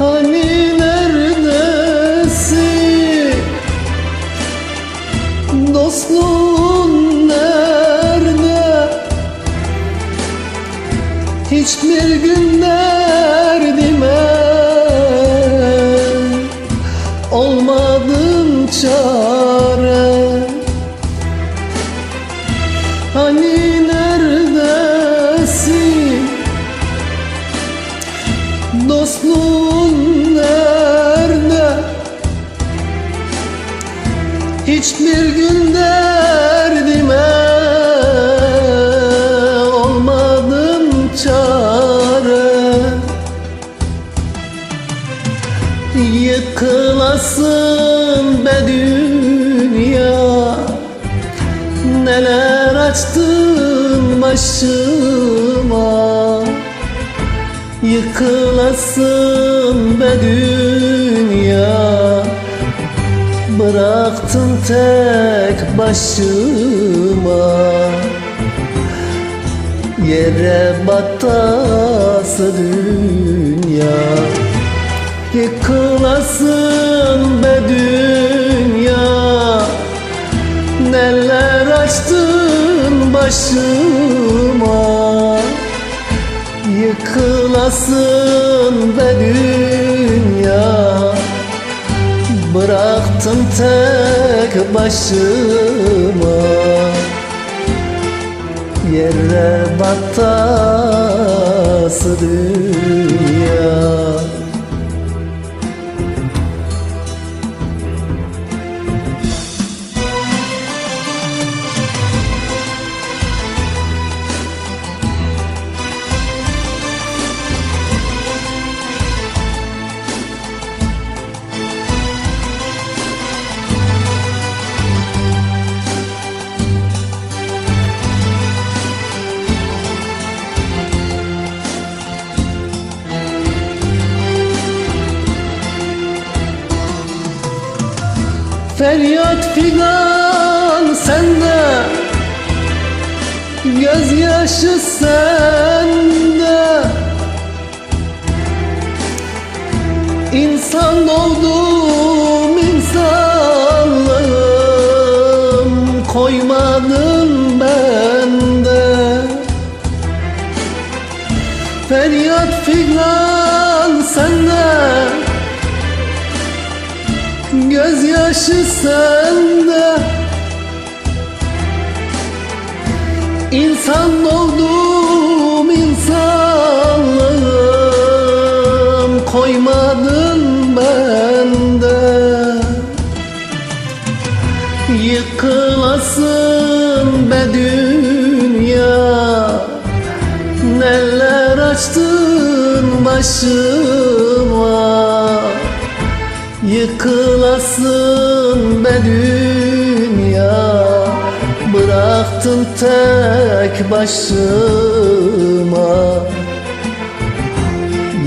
Hani neredesin Dostluğun nerede? Hiçbir gün derdime Olmadın çare Derdime Olmadım çare. Yıkılasın be dünya Neler açtın başıma? Yıkılasın be dünya Bıraktın tek başıma. Yere battası dünya Yıkılasın be dünya. Neler açtın başıma? Yıkılasın be dünya. Bıraktım tek başıma Yere battası dünya Feryat figan sende Gözyaşı sende. İnsan oldum insanlığım Koymadın bende Feryat figan Gözyaşı sende. İnsan oldum insanlığım Koymadın bende. Yıkılasın be dünya Neler açtın başıma Yıkılasın be dünya. Bıraktın tek başıma.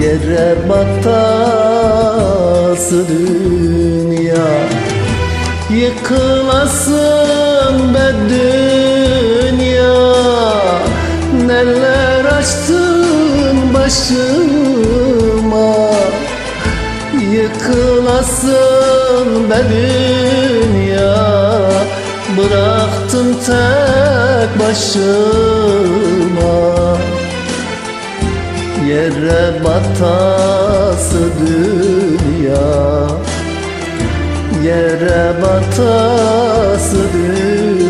Yere battası dünya. Yıkılasın be dünya. Neler açtın başıma Yıkılasın be dünya Bıraktım tek başıma. Yere batası dünya. Yere batası dünya